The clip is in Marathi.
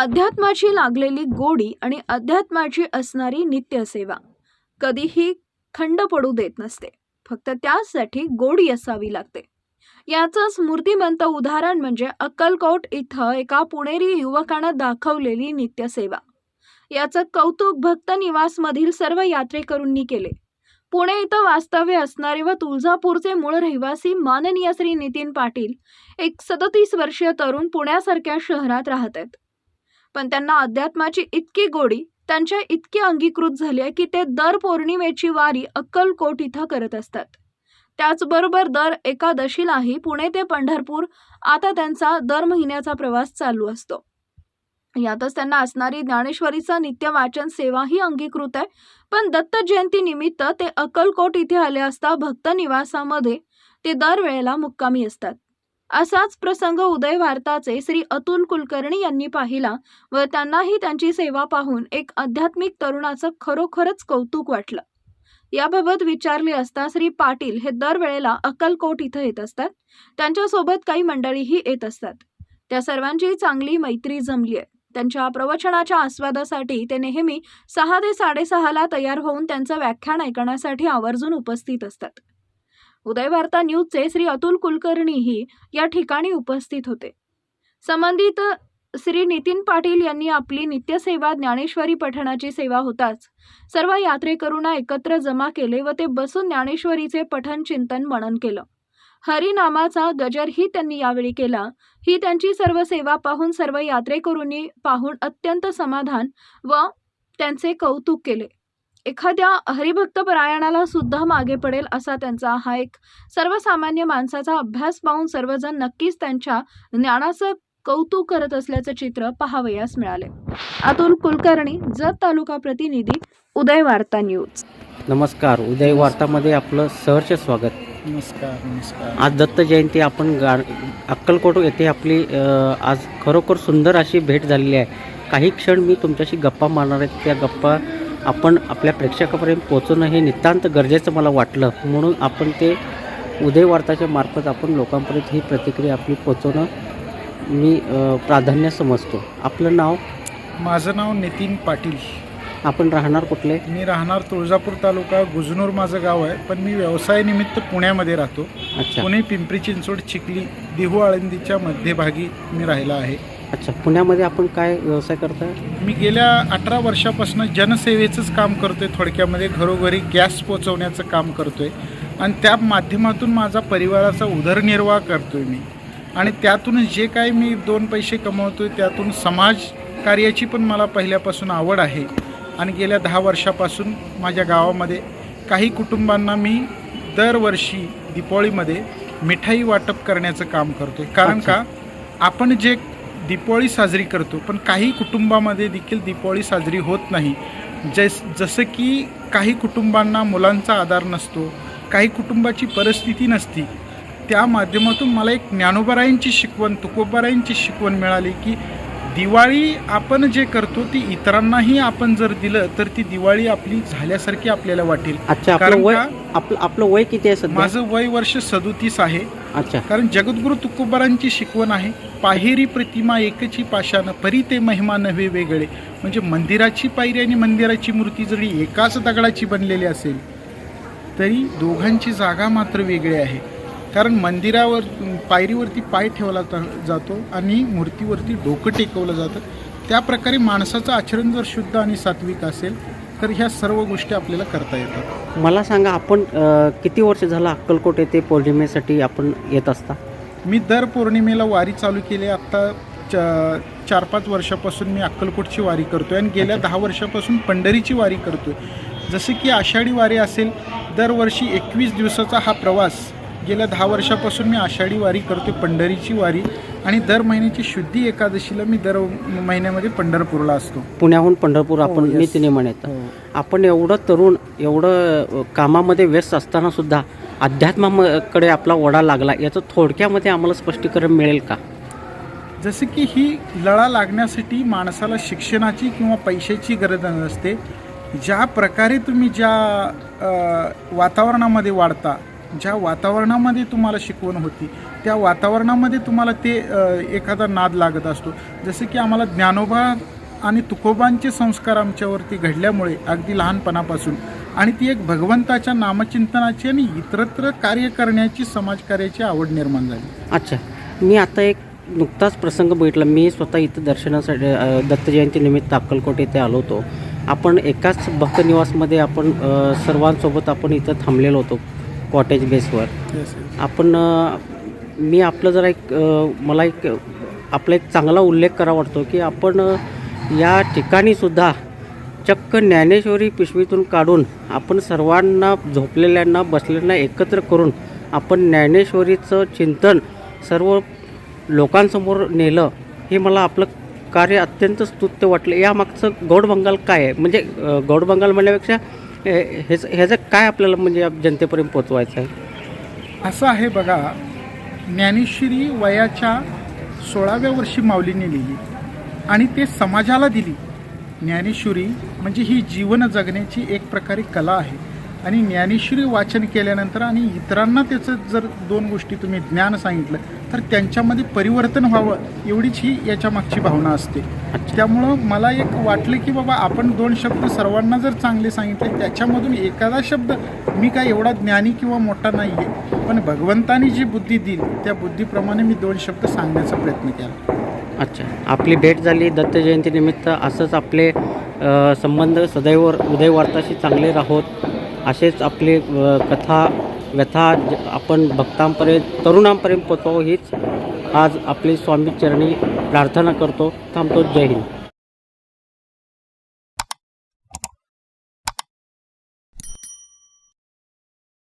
अध्यात्माची लागलेली गोडी आणि अध्यात्माची असणारी नित्यसेवा. कधीही खंड पडू देत नसते. फक्त त्यासाठी गोडी असावी लागते. याचंच मूर्तिमंत उदाहरण म्हणजे अक्कलकोट इथं एका पुणेरी युवकानं दाखवलेली नित्यसेवा. याचं कौतुक भक्त निवासमधील सर्व यात्रेकरूंनी केले. पुणे इथं वास्तव्य असणारे व तुळजापूरचे मूळ रहिवासी माननीय श्री नितीन पाटील एक सदतीस वर्षीय तरुण पुण्यासारख्या शहरात राहत आहेत. पण त्यांना अध्यात्माची इतकी गोडी त्यांच्या इतकी अंगीकृत झाली आहे की ते दर पौर्णिमेची वारी अक्कलकोट इथं करत असतात. त्याचबरोबर दर एकादशीलाही पुणे ते पंढरपूर आता त्यांचा दर महिन्याचा प्रवास चालू असतो. यातच त्यांना असणारी ज्ञानेश्वरीचा नित्य वाचन सेवाही अंगीकृत आहे. पण दत्त ते अक्कलकोट इथे आले असता भक्त निवासामध्ये ते दरवेळेला मुक्कामी असतात. असाच प्रसंग उदय भारताचे श्री अतुल कुलकर्णी यांनी पाहिला व त्यांनाही त्यांची सेवा पाहून एक आध्यात्मिक तरुणाचं खरोखरच कौतुक वाटलं. याबाबत विचारले असता श्री पाटील हे दरवेळेला अक्कलकोट इथं येत असतात. त्यांच्यासोबत काही मंडळीही येत असतात. त्या सर्वांची चांगली मैत्री जमली आहे. त्यांच्या प्रवचनाच्या आस्वादासाठी ते नेहमी सहा ते साडेसहाला तयार होऊन त्यांचं व्याख्यान ऐकण्यासाठी आवर्जून उपस्थित असतात. उदय वार्ता न्यूजचे श्री अतुल कुलकर्णीही या ठिकाणी उपस्थित होते. संबंधित श्री नितीन पाटील यांनी आपली नित्यसेवा ज्ञानेश्वरी पठणाची सेवा होताच सर्व यात्रेकरूंना एकत्र जमा केले व ते बसून ज्ञानेश्वरीचे पठण चिंतन मनन केलं. हरिनामाचा गजरही त्यांनी यावेळी केला. ही त्यांची सर्व सेवा पाहून सर्व यात्रेकरूंनी पाहून अत्यंत समाधान व त्यांचे कौतुक केले. एखाद्या हरिभक्त परायणाला सुद्धा मागे पडेल असा त्यांचा हा एक सर्वसामान्य माणसाचा अभ्यास पाहून सर्वजण नक्कीच त्यांच्या ज्ञानाचं कौतुक करत असल्याचं चित्र पाहावयास मिळाले. अतुल कुलकर्णी जत तालुका प्रतिनिधी उदय वार्ता न्यूज. नमस्कार. उदय वार्तामध्ये आपलं सहर्ष स्वागत. नमस्कार नमस्कार. आज दत्त जयंती आपण गा अक्कलकोट येथे आपली आज खरोखर सुंदर अशी भेट झालेली आहे. काही क्षण मी तुमच्याशी गप्पा मारणार आहेत त्या गप्पा आपण आपल्या प्रेक्षकापर्यंत पोहोचवणं हे नितांत गरजेचं मला वाटलं. म्हणून आपण ते उदय वार्ताच्या मार्फत आपण लोकांपर्यंत ही प्रतिक्रिया आपली पोहोचवणं मी प्राधान्य समजतो. आपलं नाव? माझं नाव नितीन पाटील. आपण राहणार कुठले? मी राहणार तुळजापूर तालुका गुजनूर माझं गाव आहे. पण मी व्यवसायानिमित्त पुण्यामध्ये राहतो. पुणे पिंपरी चिंचवड चिखली देहू आळंदीच्या मध्यभागी मी राहिला आहे. अच्छा पुण्यामध्ये आपण काय व्यवसाय करताय? मी गेल्या अठरा वर्षापासून जनसेवेचंच काम करतोय थोडक्यामध्ये. घरोघरी गॅस पोचवण्याचं काम करतोय. आणि त्या माध्यमातून माझा परिवाराचा उदरनिर्वाह करतोय मी. आणि त्यातून जे काही मी दोन पैसे कमवतोय त्यातून समाज कार्याची पण मला पहिल्यापासून आवड आहे. आणि गेल्या दहा वर्षापासून माझ्या गावामध्ये काही कुटुंबांना मी दरवर्षी दिपावळीमध्ये मिठाई वाटप करण्याचं काम करतोय. कारण. का? आपण जे दीपावळी साजरी करतो पण काही कुटुंबामध्ये देखील दीपावळी साजरी होत नाही. जस जसं की काही कुटुंबांना मुलांचा आधार नसतो काही कुटुंबाची परिस्थिती नसती त्या माध्यमातून मला एक ज्ञानोबारायांची शिकवण तुकोबारायांची शिकवण मिळाली की दिवाळी आपण जे करतो ती इतरांनाही आपण जर दिलं तर ती दिवाळी आपली झाल्यासारखी आपल्याला वाटेल. अच्छा आपलं कारण वय का? आपलं आपलं वय किती आहे सध्या? माझं वय वर्ष सदोतीस आहे. अच्छा. कारण जगद्गुरु तुकोबारांची शिकवण आहे पाहेरी प्रतिमा एकची पाशानं परी ते महिमा नव्हे वेगळे. म्हणजे मंदिराची पायरी आणि मंदिराची मूर्ती जरी एकाच दगडाची बनलेली असेल तरी दोघांची जागा मात्र वेगळी आहे. कारण मंदिरावर पायरीवरती पाय ठेवला जातो आणि मूर्तीवरती डोकं टेकवलं जातं. त्या प्रकारे माणसाचं आचरण जर शुद्ध आणि सात्विक असेल तर ह्या सर्व गोष्टी आपल्याला करता येतात. मला सांगा आपण किती वर्ष झालं अक्कलकोट येथे पौर्णिमेसाठी आपण येत असता? मी दर पौर्णिमेला वारी चालू केली. आत्ता च चार पाच वर्षापासून मी अक्कलकोटची वारी करतोय आणि गेल्या दहा वर्षापासून पंढरीची वारी करतोय. जसं की आषाढी वारी असेल दरवर्षी एकवीस दिवसाचा हा प्रवास गेल्या दहा वर्षापासून मी आषाढी वारी करतोय पंढरीची वारी. आणि दर महिन्याची शुद्धी एकादशीला मी दर महिन्यामध्ये पंढरपूरला असतो. पुण्याहून पंढरपूर आपण हो, yes. नित्यनेमाने येतं आपण एवढं तरुण एवढं कामामध्ये व्यस्त असताना सुद्धा अध्यात्माकडे आपला ओढा लागला याचं थोडक्यामध्ये आम्हाला स्पष्टीकरण मिळेल का? जसं की ही लळा लागण्यासाठी माणसाला शिक्षणाची किंवा पैशाची गरज नसते. ज्या प्रकारे तुम्ही ज्या वातावरणामध्ये वाढता ज्या वातावरणामध्ये तुम्हाला शिकवण होती त्या वातावरणामध्ये तुम्हाला ते एखादा नाद लागत असतो. जसं की आम्हाला ज्ञानोबा आणि तुकोबांचे संस्कार आमच्यावरती घडल्यामुळे अगदी लहानपणापासून आणि ती एक भगवंताच्या नामचिंतनाची आणि इतरत्र कार्य करण्याची समाजकार्याची आवड निर्माण झाली. अच्छा. मी आता एक नुकताच प्रसंग बघितला. मी स्वतः इथं दर्शनासाठी दत्तजयंतीनिमित्त अक्कलकोट येथे आलो होतो. आपण एकाच भक्तनिवासमध्ये आपण सर्वांसोबत आपण इथं थांबलेलो होतो. कॉटेज बेसवर आपण मी आपलं जरा एक मला एक आपला एक चांगला उल्लेख करा वाटतो की आपण या ठिकाणीसुद्धा चक्क ज्ञानेश्वरी पिशवीतून काढून आपण सर्वांना झोपलेल्यांना बसलेल्यांना एकत्र करून आपण ज्ञानेश्वरीचं चिंतन सर्व लोकांसमोर नेलं हे मला आपलं कार्य अत्यंत स्तुत्य वाटलं. यामागचं गौड बंगाल काय आहे? म्हणजे गौड बंगाल म्हणण्यापेक्षा ह्याचं ह्याचं काय आपल्याला म्हणजे जनतेपर्यंत पोचवायचं आहे? असं आहे बघा ज्ञानेश्वरी वयाच्या सोळाव्या वर्षी माऊलीने लिहिली आणि ते समाजाला दिली. ज्ञानेश्वरी म्हणजे ही जीवन जगण्याची एक प्रकारे कला आहे. आणि ज्ञानेश्वरी वाचन केल्यानंतर आणि इतरांना त्याचं जर दोन गोष्टी तुम्ही ज्ञान सांगितलं तर त्यांच्यामध्ये परिवर्तन व्हावं एवढीच ही याच्या मागची भावना असते. त्यामुळं मला एक वाटलं की बाबा आपण दोन शब्द सर्वांना जर चांगले सांगितले त्याच्यामधून एखादा शब्द मी काय एवढा ज्ञानी किंवा मोठा नाही आहे पण भगवंतानी जी बुद्धी दिली त्या बुद्धीप्रमाणे मी दोन शब्द सांगण्याचा प्रयत्न केला. अच्छा. आपली भेट झाली दत्त जयंतीनिमित्त असंच आपले संबंध सदैव उदय वार्ताशी चांगले राहोत. असेच आपले कथा व्यथा आपण भक्तांपर्यंत तरुणांपर्यंत पोचवावं हीच आज आपली स्वामी चरणी प्रार्थना करतो. थांबतो. जय हिंद.